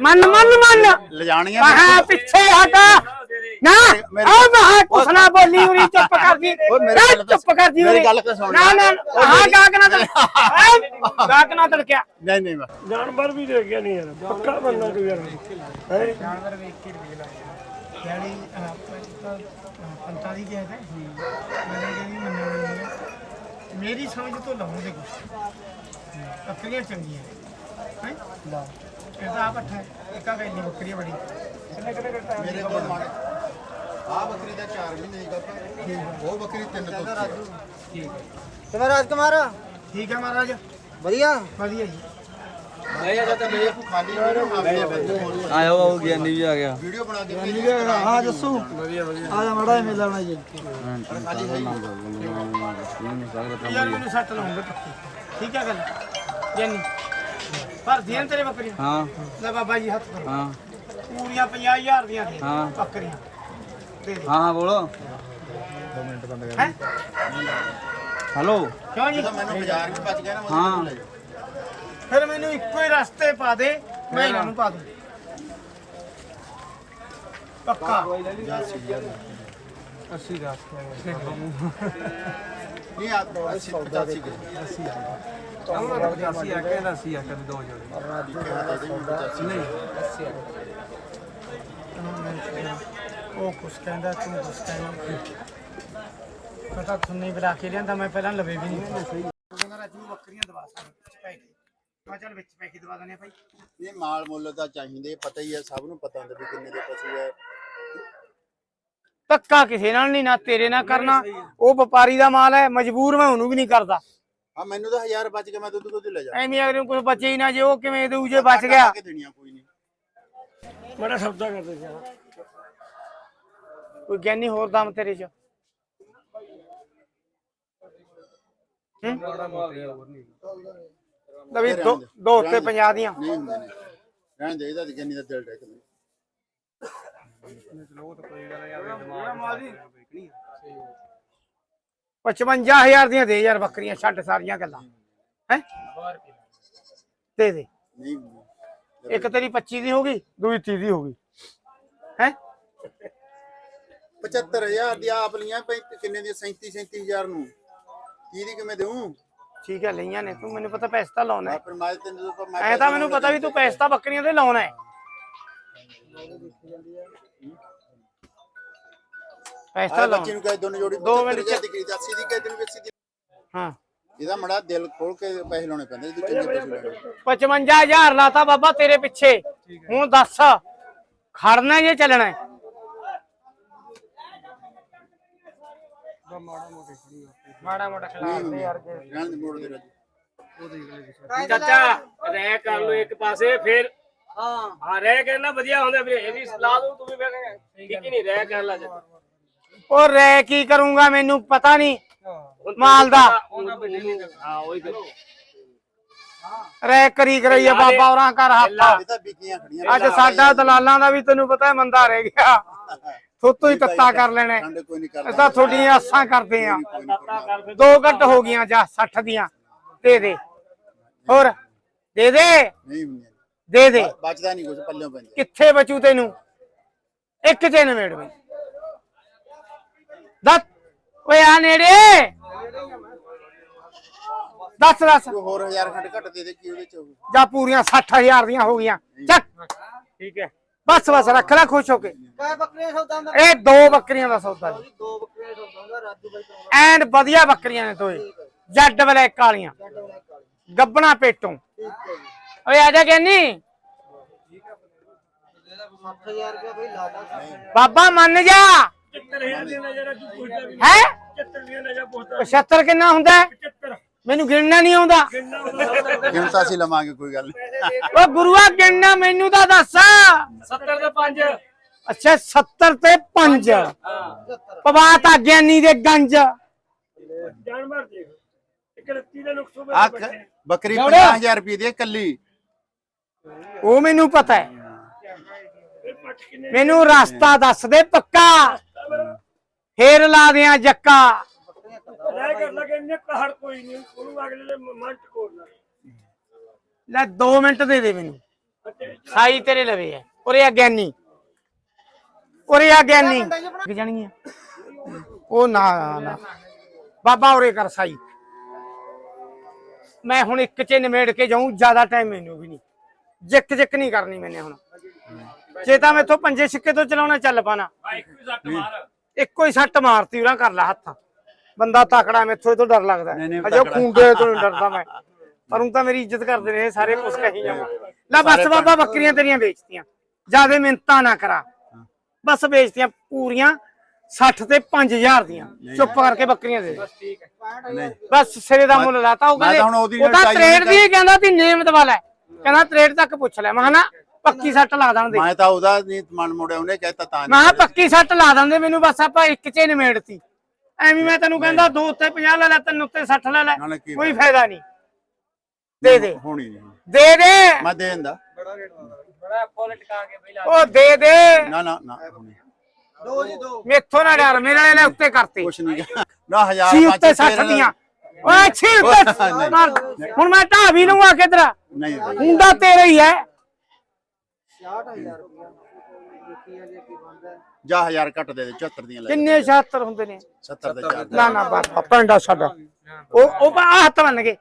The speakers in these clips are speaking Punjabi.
ਮੰਨ ਮੰਨ ਮੰਨ। ਲਿਜਾਣੀਆਂ ਮਹਾ ਪਿੱਛੇ ਹਟ। ਨਾ ਆ ਮਹਾ ਕੁਛ ਨਾ ਬੋਲੀ ਉਰੀ ਚੁੱਪ ਕਰਦੀ ਓਏ ਮੇਰੀ ਗੱਲ ਤਾਂ- ਚੁੱਪ ਕਰਦੀ ਮੇਰੀ ਉਰੀ। ਗੱਲ ਤਾਂ ਸੁਣ ਨਾ ਨਾ ਹਾਂ ਗਾਕ ਨਾ ਤੜ ਗਾਕ ਨਾ ਤੜਕਿਆ। ਨਹੀਂ ਨਹੀਂ ਜਾਨਵਰ ਵੀ ਦੇ ਗਿਆ ਨਹੀਂ ਯਾਰ ਪੱਕਾ ਬੰਨਾ ਤੂੰ ਯਾਰ। ਹੈ? ਜਾਨਵਰ ਵੇਖ ਕੇ ਰੁਪਏ ਲਾਏ ਯਾਨੀ 45 ਕਿਹਾ ਹੈ। ਮੈਨੂੰ ਕਹਿੰਦੀ ਮੰਨਣ ਮੇਰੀ ਸਮਝ ਤੋਂ ਲਾਉਂਦੇ ਕੁਛ ਬੱਕਰੀਆਂ ਚੰਗੀਆਂ ਤਾਂ ਆ ਮਾਣ ਆ ਬੱਕਰੀ ਦਾ 4 ਮਹੀਨੇ ਦੀ ਗੱਲ ਉਹ ਬੱਕਰੀ ਤਿੰਨ ਤੋਂ ਉੱਚੀ ਹੈ। ਕਿਵੇਂ ਰਾਜਕੁਮਾਰ। ਠੀਕ ਹੈ ਮਹਾਰਾਜ। ਵਧੀਆ? ਵਧੀਆ ਜੀ। ਖਾਲੀ ਵੀਡੀਓ ਆਇਆ ਉਹ ਗਿਆਨੀ ਵੀ ਆ ਗਿਆ। ਵੀਡੀਓ ਬਣਾ ਭੇਜ ਹਾਂ ਜੱਸੂ ਵਧੀਆ ਵਧੀਆ। ਆ ਜਾ ਮੜਾ ਮੇਲਾ ਬਣਾ ਜੀ। ਯਾਰ ਮੈਨੂੰ ਸੱਟ ਲਾਉਂਗੇ। ਪੱਕੀ ਠੀਕ ਹੈ ਗੱਲ। ਜਾਨੀ ਪਰ ਦੀਆਂ ਤੇਰੇ ਬੱਕਰੀਆਂ। ਹਾਂ। ਲੈ ਬਾਬਾ ਜੀ ਹੱਥ ਕਰੋ ਹਾਂ। ਪੂਰੀਆਂ 50000 ਦੀਆਂ ਦੇ ਹਾਂ। ਬੱਕਰੀਆਂ। ਦੇ ਦੇ। ਹਾਂ ਹਾਂ ਬੋਲੋ। ਹੈ? ਹਲੋ। ਕਿਉਂ ਜੀ? ਮੈਨੂੰ ਬਾਜ਼ਾਰ ਵਿੱਚ ਬਚ ਗਿਆ ਨਾ ਹਾਂ। ਫਿਰ ਮੈਨੂੰ ਇੱਕੋ ਹੀ ਰਸਤੇ ਪਾ ਦੇ ਮੈਂ ਇਹਨਾਂ ਨੂੰ ਪਾ ਦੂੰ। ਪੱਕਾ। ਨਹੀਂ ਆ 80 85 ਕੇ ਅਸੀਂ ਆ ਕਹਿੰਦਾ ਸੀ ਆ ਕਰ ਦੋ ਜੋੜੇ ਉਹ ਕੁਛ ਕਹਿੰਦਾ ਤੂੰ ਕੁਛ ਕਹਿੰਦਾ। ਪਤਾ ਤੁਹਾਨੂੰ ਬੁਲਾ ਕੇ ਲਿਆਂਦਾ ਮੈਂ ਪਹਿਲਾਂ ਲਵੇ ਵੀ ਨਹੀਂ। ਕਹਿੰਦਾ ਰਾਜੂ ਬੱਕਰੀਆਂ ਦਵਾ ਸਕਦੇ ਮੈਂ ਚੱਲ ਵਿੱਚ ਪੈਸੇ ਦਵਾ ਦਨੇ ਭਾਈ। ਇਹ ਮਾਲ ਮੁੱਲ ਤਾਂ ਚਾਹੀਦੇ ਪਤਾ ਹੀ ਹੈ ਸਭ ਨੂੰ ਪਤਾ ਹੁੰਦਾ ਵੀ ਕਿੰਨੇ ਦੇ ਪਸ਼ੂ ਹੈ ਧੱਕਾ ਕਿਸੇ ਨਾਲ ਨਹੀਂ ਨਾ ਤੇਰੇ ਨਾਲ ਕਰਨਾ। ਉਹ ਵਪਾਰੀ ਦਾ ਮਾਲ ਹੈ ਮਜਬੂਰ ਮੈਂ ਉਹਨੂੰ ਵੀ ਨਹੀਂ ਕਰਦਾ। ਆ ਮੈਨੂੰ ਤਾਂ 1000 ਬਚ ਗਿਆ ਮੈਂ ਦੁੱਧ ਦੁੱਧ ਲੈ ਜਾ। ਐਵੇਂ ਅਗਰ ਕੁਝ ਬਚੇ ਹੀ ਨਾ ਜੇ ਉਹ ਕਿਵੇਂ ਦੇਊ ਜੇ ਬਚ ਗਿਆ। ਕੇ ਦੇਣੀਆਂ ਕੋਈ ਨਹੀਂ। ਬੜਾ ਸੌਦਾ ਕਰਦੇ ਸੀ। ਕੋਈ ਗਿਆਨੀ ਹੋਰ ਦਮ ਤੇਰੇ ਚ? ਹੂੰ? ਲਵੀ ਦੋ ਦੋ। ਉੱਤੇ 50 ਦੀਆਂ। ਨਹੀਂ ਹੁੰਦੇ ਨੇ। ਰਹਿਣ ਦੇ ਇਹਦਾ ਜਗਨੀ ਦਾ ਦਿਲ ਡੈਕ ਦੇ ਪਚਵੰਜਾ ਹਜ਼ਾਰ ਦੀਆਂ ਦੇ ਯਾਰ ਬੱਕਰੀਆਂ ਛੱਡ ਸਾਰੀਆਂ ਗੱਲਾਂ। ਹੈ? ਦੇ ਦੇ। ਨਹੀਂ ਇੱਕ ਤੇਰੀ 25 ਦੀ ਹੋ ਗਈ ਦੂਜੀ 30 ਦੀ ਹੋ ਗਈ। ਹੈ? 75000 ਦੀ ਆਪ ਲੀਆਂ ਪਈ ਕਿੰਨੇ ਦੀ? 37 37000 ਨੂੰ। ਕੀ ਦੀ ਕਿਵੇਂ ਦੇਉਂ ਠੀਕ ਹੈ ਲਈਆਂ ਨੇ। ਤੂੰ ਮੈਨੂੰ ਪਤਾ ਪੈਸਾ ਤਾਂ ਲਾਉਣਾ ਮੈਂ ਹੈ ਫਿਰ ਮੈਂ ਤੈਨੂੰ ਤਾਂ ਮੈਂ ਐ ਤਾਂ ਮੈਨੂੰ ਪਤਾ ਵੀ ਤੂੰ ਪੈਸਾ ਤਾਂ ਬੱਕਰੀਆਂ ਤੇ ਲਾਉਣਾ ਹੈ। ਪੈਸਾ ਆਹ ਬੱਚੇ ਨੂੰ ਕਹੇ ਦੋਨੋਂ ਜੋੜੀ ਦੋ ਮਿੰਟ 75000 ਦੀ ਖਰੀਦ 80 ਦੀ ਕਹੇ ਤੈਨੂੰ 80 ਦੀ। ਹਾਂ। ਇਹਦਾ ਮੜਾ ਦਿਲ ਖੋਲ ਕੇ ਪੈਸੇ ਲਾਉਣੇ ਪੈਂਦੇ ਤੂੰ ਕਿੰਨੇ ਪੈਸੇ ਲਾਉਣੇ 55000 ਲਾਤਾ ਬਾਬਾ ਤੇਰੇ ਪਿੱਛੇ। ਹੁਣ ਦੱਸ ਖੜਨਾ ਜੇ ਚੱਲਣਾ ਹੈ? ਮਾੜਾ ਮੋਟਾ ਖਿਲਾਫ ਯਾਰ। ਜੇ। ਰਹਿਣ ਦੇ ਮੋੜ ਦੇ ਰਾਜੂ। ਚਾਚਾ ਰਹਿ ਕਰ ਲੋ ਇੱਕ ਪਾਸੇ ਫਿਰ ਹਾਂ। ਹਾਂ ਰਹਿ ਕਰਨਾ ਵਧੀਆ ਹੁੰਦਾ ਵੀਰੇ ਇਹ ਵੀ ਸਲਾਹ ਦੂੰ ਤੂੰ ਵੀ ਫਿਰ ਠੀਕ ਹੀ ਨਹੀਂ ਰਹਿ ਕਰ ਲਾ ਜਾ ਉਹ ਰਹਿ ਕੀ ਕਰੂੰਗਾ ਮੈਨੂੰ ਪਤਾ ਨਹੀਂ। ਮਾਲ ਦਾ। ਹਾਂ ਉਹੀ ਫਿਰ ਰਹਿ ਕਰੀ ਕਰਈ ਆ ਬਾਬਾ ਹੋਰਾਂ ਕਰ ਹੱਥ। ਅੱਜ ਸਾਡਾ ਦਲਾਲਾਂ ਦਾ ਵੀ ਤੈਨੂੰ ਪਤਾ ਮੰਦਾ ਰਹਿ ਗਿਆ। ਥੋਤੋਂ ਹੀ ਤੱਤਾ ਕਰ ਲੈਣਾ। ਅਸੀਂ ਤੁਹਾਡੀਆਂ ਆਸਾਂ ਕਰਦੇ ਆ। ਦੋ ਘੱਟ ਹੋ ਗਈਆਂ ਜਾ 60 ਦੀਆਂ। ਦੇ ਦੇ। ਹੋਰ ਦੇ ਦੇ। ਦੇ ਦੇ। ਬਚਦਾ ਨਹੀਂ ਕੁਝ ਪੱਲਿਓਂ ਪੈਂਦੇ ਕਿੱਥੇ ਬਚੂ ਤੈਨੂੰ? ਇੱਕ ਚ ਨਵੇੜ ਬਈ। ਦੱਸ ਓਏ ਆ ਨੇੜੇ ਦੱਸ ਦੱਸ ਕੋਈ ਹੋਰ ਹਜ਼ਾਰ ਖੰਡ ਘੱਟ ਦੇ ਦੇ ਕੀ ਉਹਦੇ ਚ ਹੋਊ? ਜਾਂ ਪੂਰੀਆਂ 60000 ਦੀਆਂ ਹੋ ਗਈਆਂ ਚੱਕ ਠੀਕ ਹੈ ਬਸ ਬਸ ਰੱਖ ਲੈ ਖੁਸ਼ ਹੋ ਕੇ ਕਾਹ ਬੱਕਰੀਆਂ ਸੌਦਾ ਹੁੰਦਾ ਇਹ ਦੋ ਬੱਕਰੀਆਂ ਦਾ ਸੌਦਾ ਜੀ ਦੋ ਬੱਕਰੀਆਂ ਸੌਦਾ ਹੁੰਦਾ ਰਾਜੂ ਬਾਈ ਕਰਾਉਣਾ ਐਨ ਵਧੀਆ ਬੱਕਰੀਆਂ ਨੇ ਤੋਏ ਜੱਡ ਬਲੈਕ ਵਾਲੀਆਂ ਗੱਬਣਾ ਪੇਟੋਂ ਠੀਕ ਹੈ ਜੀ ਓਏ ਆ ਜਾ ਕਹਿੰਨੀ 7000 ਰੁਪਏ ਬਈ ਲਾ ਲਾ ਬਾਬਾ ਮੰਨ ਜਾ 70000 ਦੇ ਨਾ ਜਰਾ ਤੂੰ ਪੁੱਛਦਾ ਵੀ ਹੈ? 75 ਦੀਆਂ ਨਾ ਜਾ ਪੁੱਛਦਾ 75 ਕਿੰਨਾ ਹੁੰਦਾ? ਹੈ? 75 ਮੈਨੂੰ ਗਿਣਨਾ ਨਹੀਂ ਆਉਂਦਾ। ਗਿਣਤਾ ਸੀ ਲਵਾਂਗੇ ਕੋਈ ਗੱਲ ਨਹੀਂ। ਓ ਗੁਰੂਆ ਗਿਣਨਾ ਮੈਨੂੰ ਤਾਂ ਦੱਸ। 70 ਦੇ 5 ਅੱਛਾ 70 ਤੇ 5 ਪਵਾਤ ਆ ਗਿਆਨੀ ਦੇ ਗੰਜ। ਜਾਨਵਰ ਦੇਖ। ਇੱਕ ਰੱਤੀ ਦਾ ਨੁਕਸੋ ਆ ਬੱਕਰੀ 50000 ਰੁਪਏ ਦੀ ਹੈ ਕੱਲੀ ਉਹ ਮੈਨੂੰ ਪਤਾ ਹੈ। ਮੈਨੂੰ ਰਸਤਾ ਦੱਸ ਦੇ ਪੱਕਾ। ਫੇਰ ਲਾ ਦਿਆਂ ਜੱਕਾ। ਰਹਿ ਕਰ ਲਗੇ ਇੰਨੇ ਕਹੜ ਕੋਈ ਨਹੀਂ ਉਹਨੂੰ ਅਗਲੇ ਦੇ ਮਨ ਟਕੋਰਨਾ ਲੈ 2 ਮਿੰਟ ਦੇ ਦੇ ਮੈਨੂੰ। ਸਾਈ ਤੇਰੇ ਲਵੇ ਹੈ ਉਰੇ ਆ ਗਿਆਨੀ। ਉਰੇ ਆ ਗਿਆਨੀ। ਕਿ ਜਾਣੀ ਹੈ ਉਹ ਨਾ ਨਾ। ਬਾਬਾ ਉਰੇ ਕਰ ਸਾਈ। ਮੈਂ ਹੁਣ ਇੱਕ ਚ ਨਿਮੇੜ ਕੇ ਜਾਊਂ ਜ਼ਿਆਦਾ ਟਾਈਮ ਮੈਨੂੰ ਵੀ ਨਹੀਂ ਜਿੱਕ ਜਿੱਕ ਨਹੀਂ ਕਰਨੀ ਮੈਨੇ ਹੁਣ। ਜੇ ਤਾਂ ਮੈਥੋਂ ਪੰਜੇ ਸਿੱਕੇ ਤੋਂ ਚਲਾਉਣਾ ਚੱਲ ਪਾਣਾ। ਇੱਕੋ ਹੀ ਸੱਟ ਮਾਰਤੀ ਉਹਨਾਂ ਕਰ ਲਾ ਹੱਥ। ਬੰਦਾ ਤਕੜਾ ਮੈਥੋਂ ਤੋਂ ਡਰ ਲੱਗਦਾ। ਨਹੀਂ, ਨਹੀਂ, ਅਜੇ ਉਹ ਤਕੜਾ। ਖੂੰਡੇ ਤੋਂ ਡਰਦਾ ਮੈਂ। ਪਰ ਹੁਣ ਤਾਂ ਮੇਰੀ ਇੱਜ਼ਤ ਕਰਦੇ ਨੇ ਇਹ ਸਾਰੇ ਕੁਛ ਕਹੀ ਜਾਵਾਂ। ਲੈ ਬਸ ਬਾਬਾ ਬੱਕਰੀਆਂ ਤੇਰੀਆਂ ਵੇਚਤੀਆਂ। ਜਿਆਦੇ ਮਿੰਤਾਂ ਨਾ ਕਰਾ। ਬਸ ਵੇਚਤੀਆਂ ਪੂਰੀਆਂ 60 ਤੇ 5000 ਦੀਆਂ। ਚੁੱਪ ਕਰਕੇ ਬੱਕਰੀਆਂ ਦੇ ਦੇ। ਨਹੀਂ। ਬਸ ਸਿਰੇ ਦਾ ਮੁੱਲ ਲਾਤਾ। ਉਹ ਮੈਂ ਤਾਂ ਹੁਣ ਉਹਦੀ ਕਹਿੰਦੇ ਉਹ ਤਾਂ ਲੜਾਈ ਤਰੇੜ ਦੀ ਕਹਿੰਦਾ ਤੀ ਨੇਮਤ ਵਾਲਾ ਹੈ। ਕਹਿੰਦਾ ਤਰੇੜ ਤੱਕ ਪੁੱਛ ਲੈ। ਮੈਂ ਕਿਹਾ ਨਾ ਪੱਕੀ ਸੱਟ ਲਾ ਦੇਣ ਦੇ। ਮੈਂ ਤਾਂ ਉਹਦਾ ਨਹੀਂ ਮਨ ਮੋੜਿਆ ਉਹਨੇ ਕਹਿਤਾ ਤਾਂ ਮੈਂ ਕਿਹਾ ਪੱਕੀ ਸੱਟ ਲਾ ਦਿੰਦੇ ਮੈਨੂੰ ਬਸ ਆਪਾਂ ਇੱਕ ਚ ਨਿਮੇੜਤੀ। ਐਵੇਂ ਮੈਂ ਤੈਨੂੰ ਕਹਿੰਦਾ ਦੋ ਉੱਤੇ 50 ਲੈ ਲੈ ਤਿੰਨ ਉੱਤੇ 60 ਲੈ ਲੈ ਨਾਲੇ ਕੀ ਕੋਈ ਫਾਇਦਾ ਨਹੀਂ। ਦੇ ਦੇ। ਹੋਣੀ ਨਹੀਂ। ਦੇ ਦੇ। ਮੈਂ ਦੇ ਦਿੰਦਾ। ਬੜਾ ਫੁੱਲ ਟਕਾ ਕੇ ਪਹਿਲਾਂ ਉਹ ਦੇ। ਦੇ ਨਾ ਨਾ ਨਾ ਹੋਣੀ। ਦੋ ਜੀ ਦੋ। ਮੇਥੋਂ ਨਾ ਡਰ ਮੇਰੇ ਵਾਲੇ ਉੱਤੇ ਕਰਤੇ। ਕੁਛ ਨਹੀਂ ਨਾ ਹਜ਼ਾਰ ਛੀ ਪੰਜ ਉੱਤੇ ਸੌ 60 ਦੀਆਂ। ਓਏ ਛੀ ਉੱਤੇ। ਹੁਣ ਮੈਂ ਢਾ ਵੀ ਲਊਂਗਾ ਕਿਧਰ? ਨਹੀਂ ਨਹੀਂ। ਹੁੰਦਾ ਤੇਰਾ ਹੀ ਹੈ। 60000 ਰੁਪਇਆ ਦੇਖੀ ਆ ਜੇ ਕੀ ਬਣਦਾ। ਜਾ ਹਜ਼ਾਰ ਘੱਟ ਦੇ ਦੇ 74 ਦੀਆਂ ਲੈ ਕਿੰਨੇ 76 ਹੁੰਦੇ ਨੇ? 70 ਦੇ ਚਾਰ। ਨਾ ਨਾ ਬਸ ਪਿੰਡਾ ਸਾਡਾ। ਉਹ ਉਹ ਆਹ ਹੱਥ ਬੰਨ ਗਏ।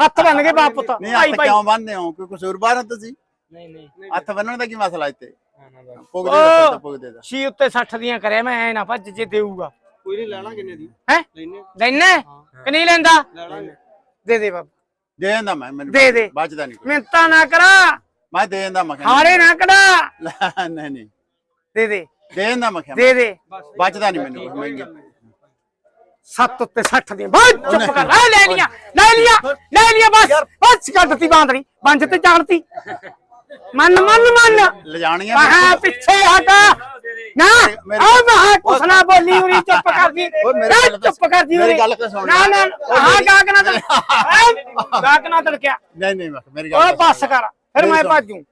ਹੱਥ ਬੰਨ ਗਏ ਬਾਪ ਪੁੱਤ। ਨਹੀਂ ਭਾਈ ਹੱਥ ਭਾਈ ਕਿਉਂ ਬੰਨਦੇ ਹੋ? ਕੋਈ ਕਸੂਰ ਬਾਹਰ ਤੁਸੀਂ? ਨਹੀਂ ਨਹੀਂ। ਹੱਥ ਬੰਨਣ ਦਾ ਕੀ ਮਸਲਾ ਇੱਥੇ? ਪੁੱਗ ਓ। ਦੇ ਦਾ ਤਾਂ ਪੁੱਗ ਦੇ ਦਾ ਛੀ ਉੱਤੇ 60 ਦੀਆਂ ਕਰਿਆ ਮੈਂ ਐ ਨਾ ਭੱਜ ਜੇ ਦੇਊਗਾ। ਕੋਈ ਨਹੀਂ ਲੈਣਾ ਕਿੰਨੇ ਦੀ? ਹੈ? ਲੈਨੇ ਲੈਣਾ? ਕਿ ਨਹੀਂ ਲੈਂਦਾ? ਦੇ ਦੇ ਬਾਬਾ। ਦੇ ਦਿੰਦਾ ਮੈਂ ਮੈਨੂੰ ਦੇ ਦੇ। ਬਚਦਾ ਨਹੀਂ ਕੋਈ। ਮਿੰਤਾ ਨਾ ਕਰਾ। ਮੈਂ ਦੇ ਦਿੰਦਾ ਮੈਂ ਕਿਹਾ। ਹਾਰੇ ਨਾ ਕਢਾ। ਨਹੀਂ ਨਹੀਂ। ਦੇ ਦੇ। ਦੇ ਦਿੰਦਾ ਮੈਂ। ਦੇ ਦੇ। ਬਚਦਾ ਨਹੀਂ ਮੈਨੂੰ ਕੁਛ, ਮਹਿੰਗੀ ਸੱਤ ਉੱਤੇ 60 ਦੀਆਂ। ਬਹੁਤ ਚੁੱਪ ਕਰ। ਲੈ ਲੈ ਲਿਆ ਲੈ ਲਿਆ ਲੈ ਲਿਆ ਬਸ ਬਸ ਕੱਟਤੀ ਬਾਂਦਰੀ। ਬੰਜ ਤੇ ਚਾੜਤੀ। ਮੰਨ ਮੰਨ ਮੰਨ। ਲਿਜਾਣੀਆਂ ਮਹਾ ਪਿੱਛੇ ਹਟ। ਨਾ ਆ ਮਹਾ ਕੁਛ ਨਾ ਬੋਲੀ ਉਰੀ ਚੁੱਪ ਕਰਦੀ ਓਏ ਮੇਰੀ ਗੱਲ ਤਾਂ- ਚੁੱਪ ਕਰਦੀ ਮੇਰੀ ਉਰੀ। ਗੱਲ ਤਾਂ ਸੁਣ ਨਾ ਨਾ ਓ ਹਾਂ? ਮੇਰੀ- ਤੜ ਤੜਕਿਆ। ਨਹੀਂ ਨਹੀਂ ਮੈਂ ਮੇਰੀ ਗੱਲ ਓਏ ਤਾਂ ਬੱਸ ਸੁਣ। ਕਰ। ਫਿਰ ਮੇਰੀ ਮੈਂ। ਭਾਜੂ।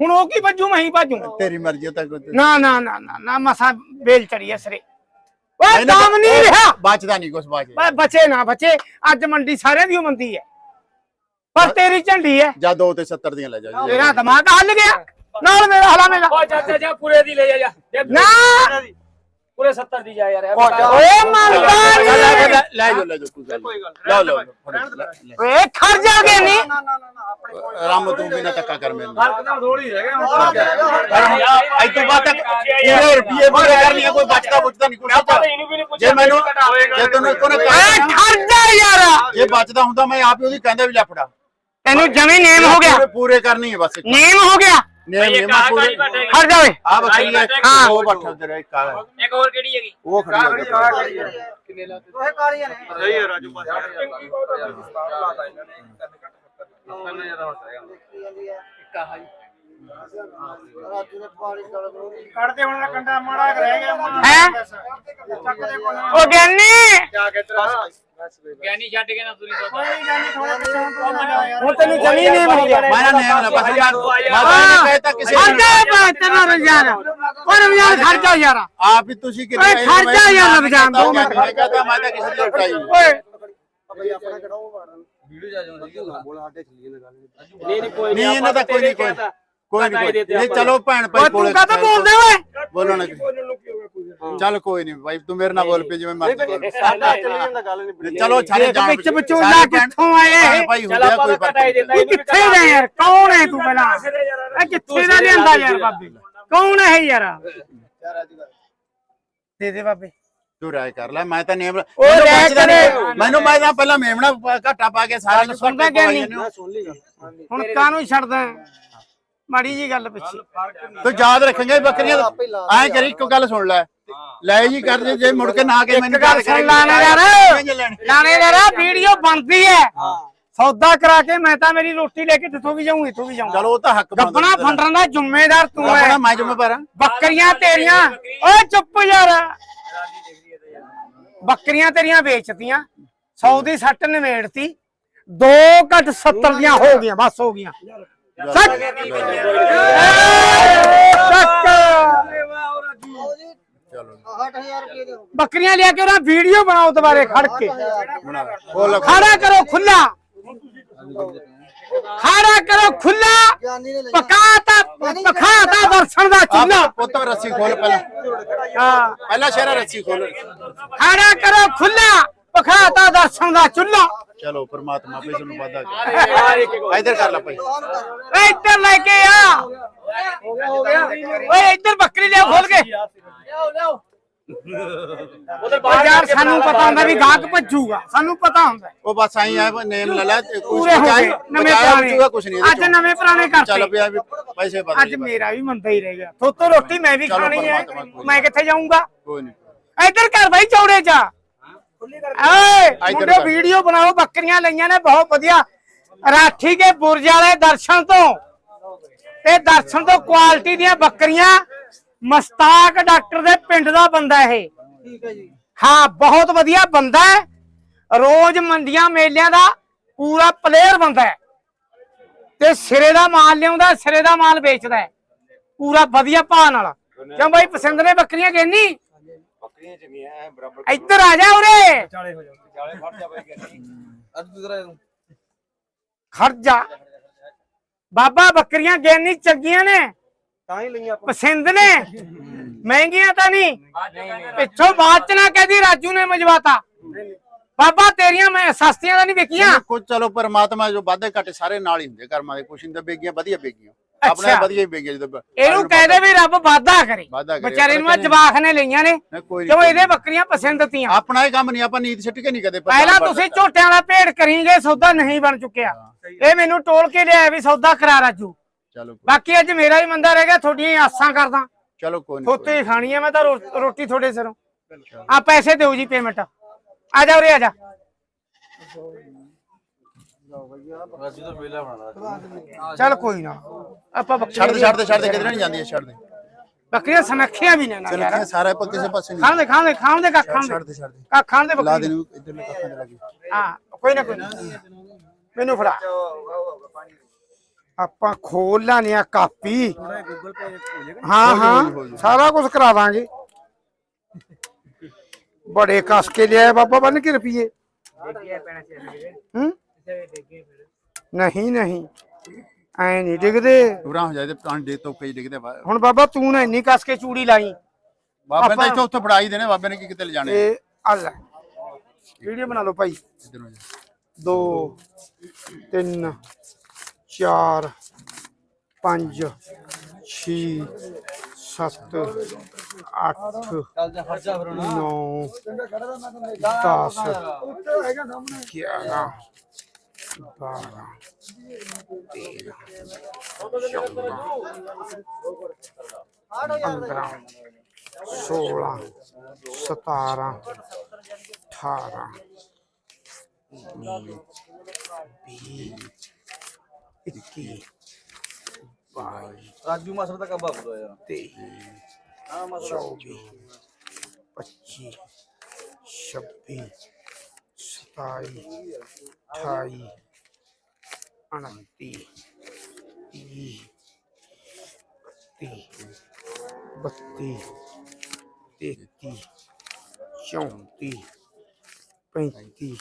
ਹੁਣ ਉਹ ਕੀ ਭੱਜੂ ਮੈਂ ਹੀ ਭਾਜੂ। ਤੇਰੀ ਮਰਜ਼ੀ ਤਾਂ ਕੋਈ ਨਾ ਨਾ ਨਾ ਨਾ ਨਾ ਮਸਾ ਬੇਲ ਚੜੀ ਐ ਸਰੇ। ਓਏ ਦਮ ਨਹੀਂ ਰਿਹਾ। ਬਚਦਾ ਨਹੀਂ ਕੁਛ ਬਚ ਬਚੇ ਨਾ ਬਚੇ ਅੱਜ ਮੰਡੀ ਸਾਰਿਆਂ ਦੀ ਮੰਦੀ ਹੈ ਪਰ ਤੇਰੀ ਝੰਡੀ ਹੈ ਜਾਂ ਦੋ ਤੇ 70 ਦੀਆਂ ਲੈ ਜਾ ਜੀ। ਤੇਰਾ ਦਿਮਾਗ ਹੱਲ ਗਿਆ। ਨਾਲ ਮੇਰਾ ਹਲਾ ਮੇਰਾ। ਓ ਚਾਚਾ ਜਾ ਪੂਰੇ ਦੀ ਲੈ ਜਾ ਜਾ। ਨਾ। ਪੂਰੇ 70 ਦੀ ਜਾ ਯਾਰ ਓਏ ਮੰਨਦਾ ਲੈ ਨਹੀਂ ਲੈ ਲੈ ਜਾਓ ਲੈ ਜਾਓ ਕੋਈ ਗੱਲ। ਲਓ ਲਓ। ਓਏ ਖੜ ਜਾਗੇ ਨਹੀਂ ਨਾ ਨਾ ਨਾ ਆਪਣੇ ਰਾਮ ਤੂੰ ਵੀ ਨਾ ਧੱਕਾ ਕਰ ਮੈਨੂੰ। ਨਾਲ ਥੋੜੀ ਰਹਿ ਗਿਆ। ਅੱਜ ਤੋਂ ਬਾਅਦ ਤੱਕ ਪੂਰੇ ਰੁਪਏ ਪੂਰੇ ਕਰਨੀ ਕੋਈ ਬਚਦਾ ਬੁਚਦਾ ਨਹੀਂ ਕੁਛ ਇਹਨੂੰ ਵੀ ਨਹੀਂ ਪੁੱਛਿਆ ਜੇ ਮੈਨੂੰ ਜੇ ਤੈਨੂੰ ਕੋਨੇ ਓਏ ਖੜ ਜਾ ਯਾਰ। ਜੇ ਬਚਦਾ ਹੁੰਦਾ ਮੈਂ ਆਪ ਹੀ ਉਹਦੀ ਕਹਿੰਦਾ ਵੀ ਲੈ ਫੜਾ। ਤੈਨੂੰ ਜਮੀ ਨੇਮ ਹੋ ਗਿਆ। ਪੂਰੇ- ਪੂਰੇ ਕਰਨੀ ਹੈ ਬਸ। ਨੇਮ ਹੋ ਗਿਆ। ਨੇਮ ਨੇਮ ਮੈਂ ਪੂਰੇ ਖੜ ਜਾ ਓਏ। ਆ ਬੱਕਰੀ ਹੈ ਹਾਂ। ਉਹ ਬੱਠਾ ਤੇਰਾ ਇੱਕ ਆ ਇੱਕ ਹੋਰ ਕਿਹੜੀ ਹੈਗੀ? ਉਹ ਖੜੀ ਹੈ ਦੋਹੇ ਕਾਲੀਆਂ ਨੇ। ਦੇਖੀ ਜਾਂਦੀ ਆ ਇੱਕ ਆਹ ਜੀ ਰਾਜੂ ਨੇ ਪਾਣੀ ਚੜ ਦੋ ਕੱਢਦੇ ਹੁਣ ਦਾ ਕੰਡਾ ਮਾੜਾ ਕੁ ਰਹਿ ਗਿਆ ਹੈ? ਉਹ ਗਿਆਨੀ। ਗਿਆਨੀ ਛੱਡ ਕੇ ਨਾ ਤੁਰੀ ਸੋ ਹੁਣ ਤੈਨੂੰ ਜਮੀ ਨੇਮ ਹੋ ਗਿਆ ਮੈਂ ਨਾ ਨੇਮ ਨਾ ਬਸ ਯਾਰ ਤਾਂ ਹਾਂ ਇਹਨੇ ਕਹਿਤਾ ਕਿਸੇ ਖੜ ਨੂੰ। ਜਾ ਬਾ ਤੇਰਾ ਰਮਜ਼ਾਨ ਓ ਰਮਜ਼ਾਨ ਖੜ ਜਾ ਯਾਰ। ਆਪ ਹੀ ਤੁਸੀਂ ਕਿ ਓਏ ਖਰਚਾ ਯਾਰ ਰਮਜ਼ਾਨ ਦੋ ਮਿੰਟ। ਮੈਂ ਕਹਤਾ ਮੈਂ ਤਾਂ ਕਿਸੇ ਦੀ ਲਟਾਈ ਓਏ। ਬਈ ਆਪਣਾ ਕਢਾਓ ਮਾਰਨ ਨਹੀਂ ਨਹੀਂ ਕੋਈ ਨਹੀਂ ਇਹਨਾਂ ਦਾ ਕੋਈ ਨਹੀਂ ਕੋਈ ਕੋਈ ਨਹੀਂ ਕੋਈ ਨਹੀਂ ਚਲੋ ਭੈਣ ਭਾਈ ਤੂੰ ਕੋਲੇ ਕਾਹਤੋਂ ਬੋਲਦੇ ਓਏ? ਬੋਲੋ ਨਾ ਚੱਲ ਕੋਈ ਨਹੀਂ ਭਾਈ ਤੂੰ ਮੇਰੇ ਨਾਲ ਬੋਲ ਪਈ ਜਿਵੇਂ ਮਰਜ਼ੀ ਬੋਲ। ਚਲੋ ਸਾਰੇ ਜਾਣ ਵਿੱਚ ਵਿਚੋਲਾ ਕਿੱਥੋਂ ਆਏ? ਭਾਈ ਹੁੰਦੇ ਆ ਕੋਈ ਫ਼ਰਕ ਨਹੀਂ। ਤੂੰ ਕਿੱਥੇ ਦਾ ਯਾਰ? ਕੌਣ ਹੈ ਤੂੰ ਪਹਿਲਾਂ? ਇਹ ਕਿੱਥੇ ਦਾ ਲਿਆਂਦਾ ਯਾਰ ਬਾਬੇ ਕੌਣ ਹੈ ਇਹ ਯਾਰ? ਦੇ ਦੇ ਬਾਬੇ ਤੂੰ ਰਾਇ ਕਰ ਲੈ ਮੈਂ ਤਾਂ ਨੇਮ ਉਹ ਮੈਨੂੰ ਰਾਇ ਬਚਦਾ ਕਰੇ। ਨਹੀਂ। ਮੈਨੂੰ ਮੈਂ ਤਾਂ ਪਹਿਲਾਂ ਮੇਮਣਾ ਘਾਟਾ ਪਾ ਕੇ ਸਾਰਿਆਂ ਨੂੰ ਸੁਣਦਾ ਸੁਣਦਾ ਗਿਆਨੀ? ਹੁਣ ਕਾਹਨੂੰ ਛੱਡਦਾ ਹੈ? ਮਾੜੀ ਜੀ ਗੱਲ ਪਿੱਛੇ। ਤੂੰ ਯਾਦ ਰੱਖੇਂਗੇ ਬੱਕਰੀਆਂ ਐਂ ਕਰੀ ਇੱਕ ਗੱਲ ਸੁਣ ਲੈ। ਲੈ ਜੀ ਕਰ ਜੇ ਜੇ ਮੁੜ ਕੇ ਨਾ ਕੇ ਮੈਨੂੰ ਗੱਲ ਸੁਣ ਲਾਣੇ ਯਾਰ। ਲਾਣੇ? ਯਾਰ ਵੀਡੀਓ ਬਣਦੀ ਹੈ। ਸੌਦਾ ਕਰਾ ਕੇ ਮੈਂ ਤਾਂ ਮੇਰੀ ਰੋਟੀ ਲੈ ਕੇ ਜਿੱਥੋਂ ਵੀ ਜਾਊਂ ਇਥੋਂ ਵੀ ਜਾਊਂ। ਚਲੋ ਉਹ ਤਾਂ ਹੱਕ ਗੱਬਣਾ ਫੰਡਣ ਦਾ ਜ਼ਿੰਮੇਦਾਰ ਤੂੰ ਹੈ ਆਪਣਾ ਮੈਂ ਜ਼ਿੰਮੇਵਾਰ ਹਾਂ ਬੱਕਰੀਆਂ ਤੇਰੀਆਂ। ਓਏ ਚੁੱਪ ਯਾਰ। ਬੱਕਰੀਆਂ ਤੇਰੀਆਂ ਵੇਚਤੀਆਂ। 100 ਦੀ ਸੱਟ ਨਵੇੜਤੀ। 2 ਘੱਟ 70 ਦੀਆਂ ਹੋ ਗਈਆਂ ਬਸ ਹੋ ਗਈਆਂ। ਸੱਟ ਸੱਟ ਚਲੋ 60000 ਰੁਪਏ ਦੇ ਹੋ ਬੱਕਰੀਆਂ ਲਿਆ ਕੇ ਉਹਨਾਂ ਵੀਡੀਓ ਬਣਾਓ ਦੁਬਾਰੇ ਖੜ ਕੇ। ਬਣਾ ਬੋਲ ਖੜਾ ਕਰੋ ਖੁੱਲਾ ਖਾੜਾ ਕਰੋ ਖੁੱਲਾ ਪਕਾਤਾ ਪਖਾਤਾ ਦਰਸ਼ਨ ਦਾ ਚੁੱਲਾ ਪੁੱਤ ਰੱਸੀ ਖੋਲ ਪਹਿਲਾਂ। ਹਾਂ। ਪਹਿਲਾ ਸ਼ੇਰਾ ਰੱਸੀ ਖੋਲ। ਖਾੜਾ ਕਰੋ ਖੁੱਲਾ ਪਖਾਤਾ ਦਰਸ਼ਨ ਦਾ ਚੁੱਲਾ ਚਲੋ ਪ੍ਰਮਾਤਮਾ ਆਪੇ ਤੁਹਾਨੂੰ ਵਾਦਾ ਇੱਕ ਇਧਰ ਕਰ ਲੈ ਭਾਈ। ਓਏ ਇੱਧਰ ਲੈ ਕੇ ਆ। ਓਏ ਇੱਧਰ ਬੱਕਰੀ ਲਿਆ ਖੋਲ ਕੇ। ਉਧਰ ਓ ਬਾਹਰ ਯਾਰ ਸਾਨੂੰ ਪਤਾ ਹੁੰਦਾ ਵੀ ਗਾਹਕ ਭੱਜੂਗਾ। ਸਾਨੂੰ ਪਤਾ ਹੁੰਦਾ। ਉਹ ਬਸ ਆਈ ਆ ਨੇਮ ਲੈ ਲੈ ਕੁਝ ਗਏ ਨਵੇਂ ਪੁਰਾਣੇ। ਕੁਝ ਨਹੀਂ ਅੱਜ ਨਵੇਂ ਪੁਰਾਣੇ ਚੱਲ ਕਰਤੇ ਪਿਆ ਵੀ ਪੈਸੇ ਬਦਲ ਅੱਜ ਮੇਰਾ ਵੀ ਮੰਦਾ ਹੀ ਰਹਿ ਗਿਆ। ਥੋਤੋਂ ਰੋਟੀ ਮੈਂ ਵੀ ਚਲੋ ਖਾਣੀ ਹੈ ਮੈਂ ਕਿੱਥੇ ਜਾਊਂਗਾ? ਕੋਈ ਨਹੀਂ। ਇੱਧਰ ਕਰ ਬਾਈ ਚੌੜੇ ਜਾ। ਏ ਮੁੰਡੇ। ਵੀਡੀਓ ਬਣਾਓ ਬੱਕਰੀਆਂ ਲਈਆਂ ਨੇ ਬਹੁਤ ਵਧੀਆ। ਰਾਠੀ ਕੇ ਬੁਰਜ ਵਾਲੇ ਦਰਸ਼ਨ ਤੋਂ। ਇਹ ਦਰਸ਼ਨ ਤੋਂ ਕੁਆਲਿਟੀ ਦੀਆਂ ਬੱਕਰੀਆਂ। ਮਸਤਾਕ ਡਾਕਟਰ ਦੇ ਪਿੰਡ ਦਾ ਬੰਦਾ ਇਹ। ਠੀਕ ਹੈ ਜੀ। ਹਾਂ ਬਹੁਤ ਵਧੀਆ ਬੰਦਾ ਹੈ। ਰੋਜ਼ ਮੰਡੀਆਂ ਮੇਲਿਆਂ ਦਾ ਪੂਰਾ ਪਲੇਅਰ ਬੰਦਾ ਹੈ। ਤੇ ਸਿਰੇ ਦਾ ਮਾਲ ਲਿਆਉਂਦਾ ਸਿਰੇ ਦਾ ਮਾਲ ਵੇਚਦਾ ਹੈ। ਪੂਰਾ ਵਧੀਆ ਭਾਅ ਨਾਲ। ਕਿਉਂ ਬਾਈ ਪਸੰਦ ਨੇ ਬੱਕਰੀਆਂ ਕਹਿੰਨੀ ਬੱਕਰੀਆਂ ਚੰਗੀਆਂ ਐ ਬਰਾਬਰ ਇੱਧਰ ਆ ਜਾ ਉਰੇ। ਚਾਲੇ ਹੋ ਜਾਂਦੇ ਚਾਲੇ ਫੜ ਜਾ ਬਾਈ ਅੱਜ ਦੂਸਰਾ ਇਹਨੂੰ। ਖਰਜਾ ਬਾਬਾ ਬੱਕਰੀਆਂ ਗੈਨੀ ਚੰਗੀਆਂ ਨੇ। ਤਾਂ ਹੀ ਲਈਆਂ ਆਪਾਂ। ਪਸੰਦ ਨੇ। ਮਹਿੰਗੀਆਂ ਤਾਂ ਨਹੀਂ। ਪਿੱਛੋਂ ਬਾਅਦ ਚ ਨਾ ਕਹਦੀ ਰਾਜੂ ਨੇ ਮਜਵਾਤਾ। ਬਾਬਾ ਤੇਰੀਆਂ ਮੈਂ ਸਸਤੀਆਂ ਤਾਂ ਨਹੀਂ ਵਿਕੀਆਂ ਕੁਝ ਚਲੋ ਪਰਮਾਤਮਾ ਜੋ ਵਾਧੇ ਘਾਟੇ ਸਾਰੇ ਨਾਲ ਹੀ ਹੁੰਦੇ ਕਰਮਾਂ ਦੇ ਕੁਛ ਨਹੀਂ ਤਾਂ ਬੇਗੀਆਂ ਵਧੀਆ ਬੇਗੀਆਂ। ਆਪਣੇ। ਵਧੀਆ ਹੀ ਬੇਗੀਆਂ ਜਦੋਂ ਇਹਨੂੰ ਕਹਦੇ ਵੀ ਰੱਬ ਵਾਦਾ ਕਰੇ। ਵਿਚਾਰੇ ਨੂੰ ਜਵਾਖ ਨੇ ਲਈਆਂ ਨੇ ਕਿਉਂ ਇਹਦੇ ਬੱਕਰੀਆਂ ਪਸੰਦ ਤੀਆਂ? ਆਪਣਾ ਹੀ ਕੰਮ ਨਹੀਂ ਆਪਾਂ ਨੀਤ ਛੱਟ ਕੇ ਨਹੀਂ ਕਦੇ ਪਹਿਲਾਂ ਤੁਸੀਂ ਝੋਟਿਆਂ ਦਾ ਭੇਡ ਕਰੀਂਗੇ ਸੌਦਾ ਨਹੀਂ ਬਣ ਚੁੱਕਿਆ। ਇਹ ਮੈਨੂੰ ਟੋਲ ਕੇ ਲਿਆ ਵੀ ਸੌਦਾ ਕਰਾ ਰਾਜੂ। ਚਲੋ ਬਾਕੀ ਅੱਜ ਮੇਰਾ ਹੀ ਮੰਦਾ ਰਹਿ ਗਿਆ ਤੁਹਾਡੀਆਂ ਆਸਾਂ ਕਰਦਾ। ਚਲੋ ਕੋਈ ਨਹੀਂ ਥੋਤੇ ਖਾਣੀ ਹੈ ਮੈਂ ਤਾਂ ਰੋਟੀ ਤੁਹਾਡੇ ਸਿਰੋਂ। ਆ ਪੈਸੇ ਦਿਓ ਜੀ ਪੇਮੈਂਟ ਆ ਜਾ ਉਰੇ ਆ ਜਾ। ਬਣਾਣਾ ਚੱਲ ਕੋਈ ਨਾ। ਆਪਾਂ ਛੱਡ ਦੇ ਬੱਕਰੀਆਂ ਛੱਡ ਦੇ ਛੱਡ ਦੇ ਕਿਧਰੇ ਨਹੀਂ ਜਾਂਦੀ ਛੱਡ ਦੇ। ਬੱਕਰੀਆਂ ਸਨੱਖੀਆਂ ਵੀ ਨੇ ਨਾ ਚਲ ਯਾਰ। ਸਾਰਾ ਆਪਾਂ ਕਿਸੇ ਪਾਸੇ ਨਹੀਂ। ਖਾਣ ਦੇ ਖਾਣ ਦੇ ਖਾਣ ਦੇ ਕੱਖ ਖਾਣ ਛੱਡ ਦੇ ਦੇ ਛੱਡ ਦੇ। ਕੱਖ ਖਾਣ ਦੇ ਲਾ ਬੱਕਰੀ ਦੇ ਨੂੰ ਇੱਧਰ ਨੂੰ ਕੱਖਾਂ ਦੇ ਲੱਗੀ ਹਾਂ ਕੋਈ ਨਾ ਕੋਈ ਨਾ। ਮੈਨੂੰ ਫੜਾ। ਆਪਾਂ ਖੋਲ ਲਾਨੇ ਆ ਕਾਪੀ। ਹੋ ਹਾਂ ਸਾਰਾ ਕੁਝ ਕਰਾ ਦਾਂਗੇ। ਬੜੇ ਕਸ ਕੇ ਲਿਆਏ ਬਾਬਾ ਬਨ ਕੇ ਰੁਪਈਏ। ਹੂੰ? ਨਹੀਂ ਨਹੀਂ। ਐ ਨਹੀਂ ਡਿੱਗਦੇ। ਪੂਰਾ ਹੋ ਜਾਏ ਤੇ ਦੇ ਤੋਕੇ ਜਿਹੇ ਡਿੱਗਦੇ ਬਾਹਰ। ਹੁਣ ਬਾਬਾ ਤੂੰ ਨਾ ਇੰਨੀ ਕਸ ਕੇ ਚੂੜੀ ਲਾਈ। ਬਾਬੇ ਨੇ ਤਾਂ ਆਪਾਂ- ਇੱਥੋਂ ਉੱਥੋਂ ਫੜਾਈ ਦੇਣੇ ਬਾਬੇ ਨੇ ਕੀ ਕਿਤੇ ਲਿਜਾਣੇ ਇਹ ਆ ਲੈ। ਵੀਡੀਓ ਬਣਾ ਲਓ ਭਾਈ। ਇੱਧਰ ਨੂੰ ਜਾ। ਦੋ ਤਿੰਨ ਚਾਰ ਪੰਜ ਛੇ ਸੱਤ ਅੱਠ 9 ਦਸ ਗਿਆਰਾਂ ਬਾਰਾਂ ਪੰਦਰਾਂ ਸੋਲਾਂ, ਸਤਾਰਾਂ, ਅਠਾਰਾਂ ਵੀਹ ਇੱਕੀ, ਬਾਈ ਰਾਜੂ ਮਾਸਰ ਦਾ ਕੱਬਾ ਬੁਲਾ ਯਾਰ ਤੇਈ, ਚੌਵੀ, ਪੱਚੀ, ਛੱਬੀ ਸਤਾਈ ਅਠਾਈ ਉਨੱਤੀ ਤੀਹ ਇਕੱਤੀ ਬੱਤੀ ਤੇਤੀ ਚੌਂਤੀ ਪੈਂਤੀ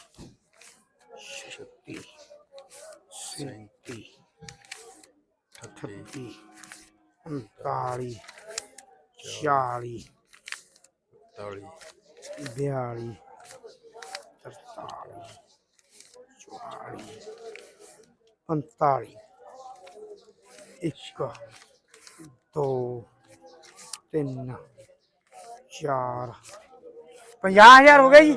ਛੱਤੀ ਸੈਂਤੀ ਅਠੱਤੀ ਉਨਤਾਲੀ ਚਾਲੀ ਬਿਆਲੀ ਤਰਤਾਲੀ ਪੰਤਾਲੀ ਇੱਕ ਦੋ ਤਿੰਨ ਚਾਰ ਪੰਜਾਹ ਹਜ਼ਾਰ ਹੋ ਗਏ ਜੀ।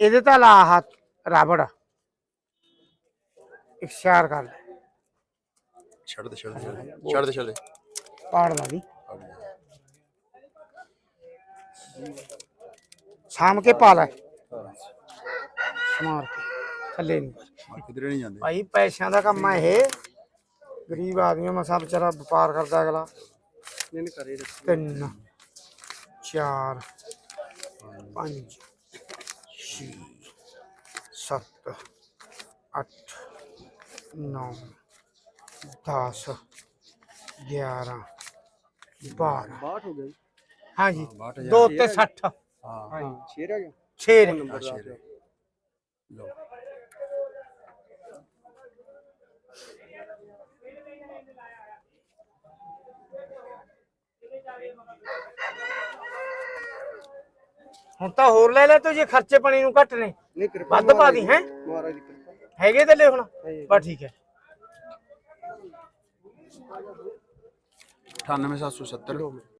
ਇਹਦੇ ਤਾਂ ਲਾ ਹੱਥ ਰਾਬੜ। ਇੱਕ ਸ਼ਾਰ ਕਰ ਲੈ ਛੱਡ ਦੇ ਛੱਡ ਦੇ ਛੱਡ ਦੇ। ਛੱਡ ਦੇ ਪਾੜ ਲਾ ਦੀ ਸਾਮ ਕੇ ਪਾ ਲੈ। ਸਮਾਰ ਕੇ। ਥੱਲੇ ਨੂੰ। ਕਰ। ਕਿਧਰੇ ਨਹੀਂ ਜਾਂਦੇ। ਭਾਈ ਪੈਸਿਆਂ ਦਾ ਕੰਮ ਆ ਇਹ। ਗਰੀਬ ਆਦਮੀ ਮਸਾ ਵਿਚਾਰਾ ਵਪਾਰ ਕਰਦਾ ਅਗਲਾ। ਨਹੀਂ ਕਰੇ ਤਿੰਨ ਚਾਰ ਪੰਜ ਛੇ ਸੱਤ ਅੱਠ ਨੌ ਦਸ ਗਿਆਰਾਂ ਬਾਰਾਂ। 62 ਹੋ ਗਏ। ਹਾਂਜੀ। ਦੋ ਤੇ 60 ਹਾਂ। ਛੇ ਰਹਿ ਗਿਆ 6 ਆ ਸ਼ੇਰ ਹੁਣ ਤਾਂ ਹੋਰ ਲੈ ਲੈ ਤੂੰ ਜੇ ਖਰਚੇ ਪਾਣੀ ਨੂੰ ਘੱਟ ਨੇ। ਨਹੀਂ ਕਿਰਪਾ ਵੱਧ ਪਾ ਦੀ ਹੈ? ਮਹਾਰਾਜ ਦੀ ਕਿਰਪਾ। ਹੈਗੇ ਤੇ ਲੈ ਹੁਣ ਪਰ ਠੀਕ ਹੈ। 98770